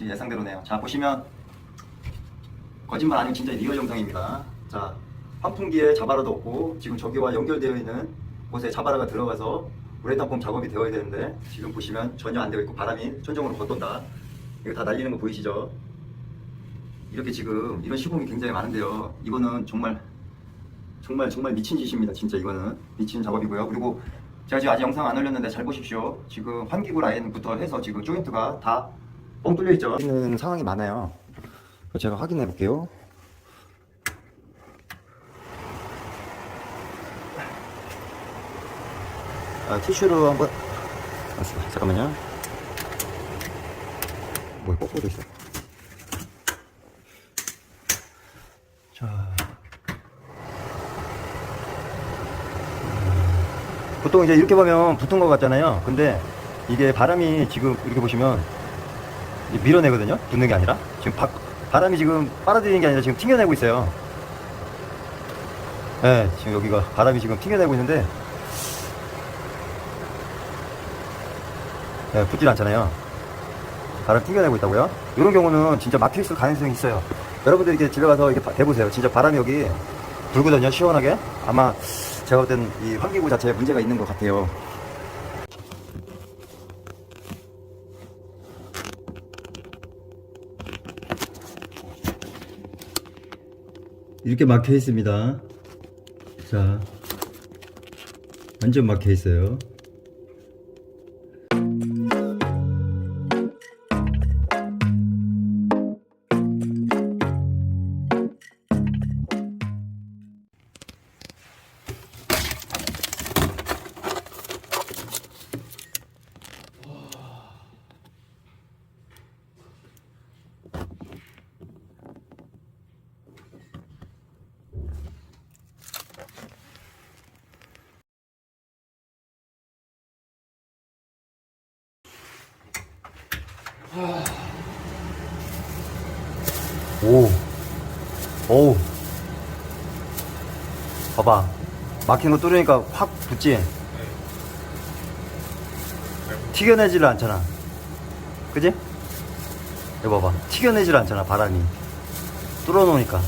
역시 예상대로네요. 자 보시면 거짓말 아니고 진짜 리얼 영상입니다. 자 환풍기에 자바라도 없고 지금 저기와 연결되어 있는 곳에 자바라가 들어가서 우레탄 폼 작업이 되어야 되는데 지금 보시면 전혀 안 되어 있고 바람이 천정으로 걷돈다. 이거 다 날리는 거 보이시죠? 이렇게 지금 이런 시공이 굉장히 많은데요. 이거는 정말 정말 정말 미친 짓입니다. 진짜 이거는 미친 작업이고요. 그리고 제가 지금 아직 영상 안 올렸는데 잘 보십시오. 지금 환기구 라인부터 해서 지금 조인트가 다 뻥 뚫려 있죠. 있는 상황이 많아요. 제가 확인해 볼게요. 아, 티슈로 한번 아, 잠깐만요. 뭐 꺾어져 있어. 자. 보통 이제 이렇게 보면 붙은 것 같잖아요. 근데 이게 바람이 지금 이렇게 보시면 밀어내거든요. 붙는 게 아니라 지금 바, 바람이 지금 빨아들이는 게 아니라 지금 튕겨내고 있어요. 네, 지금 여기가 바람이 지금 튕겨내고 있는데 네, 붙질 않잖아요. 바람 튕겨내고 있다고요? 이런 경우는 진짜 막혀 있을 가능성이 있어요. 여러분들 이렇게 집에 가서 이렇게 봐- 대보세요. 진짜 바람이 여기 불거든요. 시원하게. 아마 제가 볼 때는 이 환기구 자체에 문제가 있는 것 같아요. 이렇게 막혀 있습니다. 자, 완전 막혀 있어요. 오, 오, 봐봐, 막힌 거 뚫으니까 확 붙지. 튀겨내지를 않잖아. 그지? 이거 봐봐, 튀겨내지를 않잖아 바람이. 뚫어놓으니까.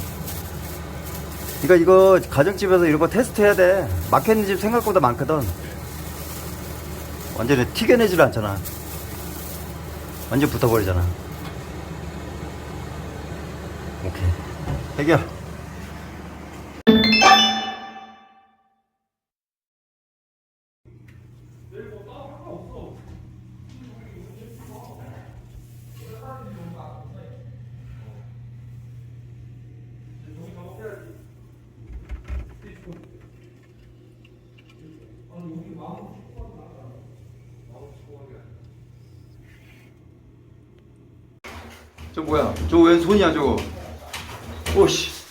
그러니까 이거 가정집에서 이런 거 테스트 해야 돼. 막혀있는 집 생각보다 많거든. 완전히 튀겨내지를 않잖아. 완전 붙어버리잖아. 오케이. 해결. 저 뭐야? 저 왼 손이야 저거? 오씨.